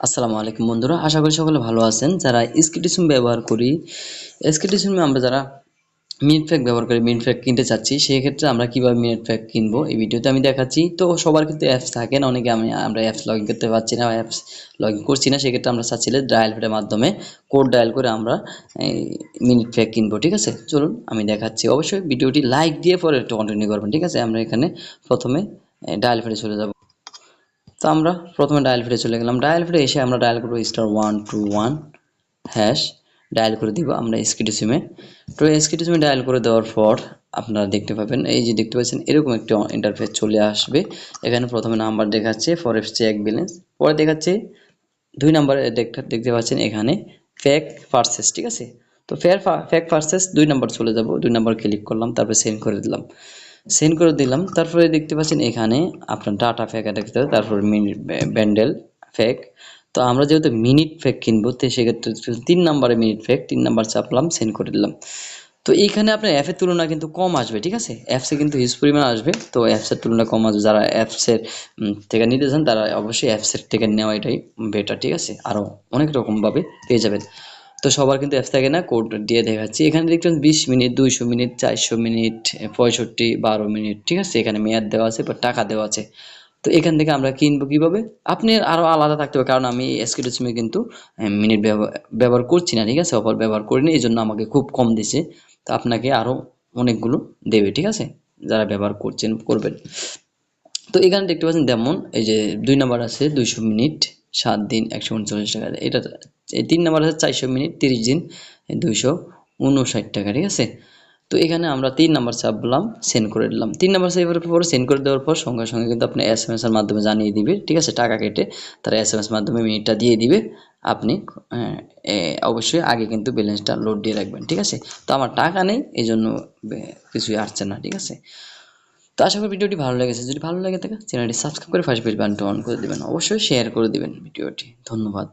আসসালামু আলাইকুম বন্ধুরা, আশা করি সকলে ভালো আছেন। যারা স্কিটিসুম ব্যবহার করি, স্কিটিসুমে আমরা যারা মিনিট ফ্যাক ব্যবহার করি মিনিট ফ্যাক কিনতে চাচ্ছি, সেই ক্ষেত্রে আমরা কীভাবে মিনিট ফ্যাক কিনবো এই ভিডিওতে আমি দেখাচ্ছি। তো সবার কিন্তু অ্যাপস থাকে না, অনেকে আমি, আমরা অ্যাপস লগ করতে পারছি না অ্যাপস লগ করছি না সেক্ষেত্রে আমরা চাচ্ছিলে ডায়াল ফেটের মাধ্যমে কোড ডায়াল করে আমরা মিনিট ফ্যাক কিনবো, ঠিক আছে? চলুন আমি দেখাচ্ছি। অবশ্যই ভিডিওটি লাইক দিয়ে পরে একটু কন্টিনিউ করবেন, ঠিক আছে? আমরা এখানে প্রথমে ডায়াল ফেটে চলে যাব। তো আমরা প্রথমে ডায়াল ফিরে চলে গেলাম। ডায়াল ফিরে এসে আমরা ডায়াল করব star one two one hash dial করে দিব আমরা এসকিটি সিমে তো এসকিটি সিমে ডায়াল করে দেওয়ার পর আপনারা দেখতে পাবেন, এই যে দেখতে পাচ্ছেন, এরকম একটি ইন্টারফেস চলে আসবে। এখানে প্রথমে নাম্বার দেখাচ্ছে ফর এফ চেক ব্যালেন্স পরে দেখাচ্ছে দুই নাম্বারে দেখতে পাচ্ছেন এখানে ফ্যাক পার্সেস ঠিক আছে? তো ফেয়ার ফ্যাক পার্সেস দুই নাম্বার চলে যাব, দুই নাম্বার ক্লিক করলাম, তারপরে সেন্ড করে দিলাম। সেন্ড করে দিলাম। তারপরে দেখতে পাচ্ছেন এখানে আপনার ডাটা ফ্যাক দেখতে হবে তারপর মিনিট ব্যান্ডেল ফ্যাক তো আমরা যেহেতু মিনিট ফ্যাক কিনবো, তো সেক্ষেত্রে তিন নাম্বারে মিনিট ফ্যাক তিন নাম্বার চাপলাম সেন্ড করে দিলাম। তো এইখানে আপনার অ্যাপের তুলনা কিন্তু কম আসবে, ঠিক আছে? অ্যাপসে কিন্তু হিউজ পরিমাণ আসবে। তো অ্যাপসের তুলনা কম আসবে, যারা অ্যাপসের থেকে নিতে চান, তারা অবশ্যই অ্যাপসের থেকে নেওয়া এটাই বেটার ঠিক আছে? আরও অনেক রকমভাবে পেয়ে যাবেন। তো সবার কিন্তু অ্যাপস থাকে না কোড দিয়ে দেখাচ্ছি। এখানে দেখছেন বিশ মিনিট, দুইশো মিনিট, চারশো মিনিট, পঁয়ষট্টি, বারো মিনিট, ঠিক আছে? এখানে মেয়াদ দেওয়া আছে বা টাকা দেওয়া আছে। তো এখান থেকে আমরা কিনবো কীভাবে? আপনি আরও আলাদা থাকতে হবে, কারণ আমি এসকিটো সিমে কিন্তু মিনিট ব্যবহার করছি না, ঠিক আছে? অফার ব্যবহার করিনি এই জন্য আমাকে খুব কম দিছে। তো আপনাকে আরও অনেকগুলো দেবে, ঠিক আছে? যারা ব্যবহার করছেন, করবেন। তো এখানে দেখতে পাচ্ছেন, যেমন এই যে দুই নাম্বার আছে, দুইশো মিনিট সাত দিন একশো উনচল্লিশ টাকা। এটা তিন নাম্বার আছে চারশো মিনিট তিরিশ দিন দুইশো উনষাট টাকা, ঠিক আছে? তো এখানে আমরা তিন নাম্বার চাপলাম সেন্ড করে দিলাম। তিন নাম্বার সেভের পরে সেন্ড করে দেওয়ার পর সঙ্গে সঙ্গে কিন্তু আপনি এস এম এস এর মাধ্যমে জানিয়ে দিবে, ঠিক আছে? টাকা কেটে তারা এস এম এস মাধ্যমে মিনিটটা দিয়ে দিবে। আপনি অবশ্যই আগে কিন্তু ব্যালেন্সটা লোড দিয়ে রাখবেন, ঠিক আছে? তো আমার টাকা নেই এই জন্য কিছুই আসছে না, ঠিক আছে? তো আশা করি ভিডিওটি ভালো লেগেছে। যদি ভালো লাগে থাকে, চ্যানেলটি সাবস্ক্রাইব করে ফার্স্ট বেল বাটনটি অন করে দেবেন। অবশ্যই শেয়ার করে দেবেন ভিডিওটি। ধন্যবাদ।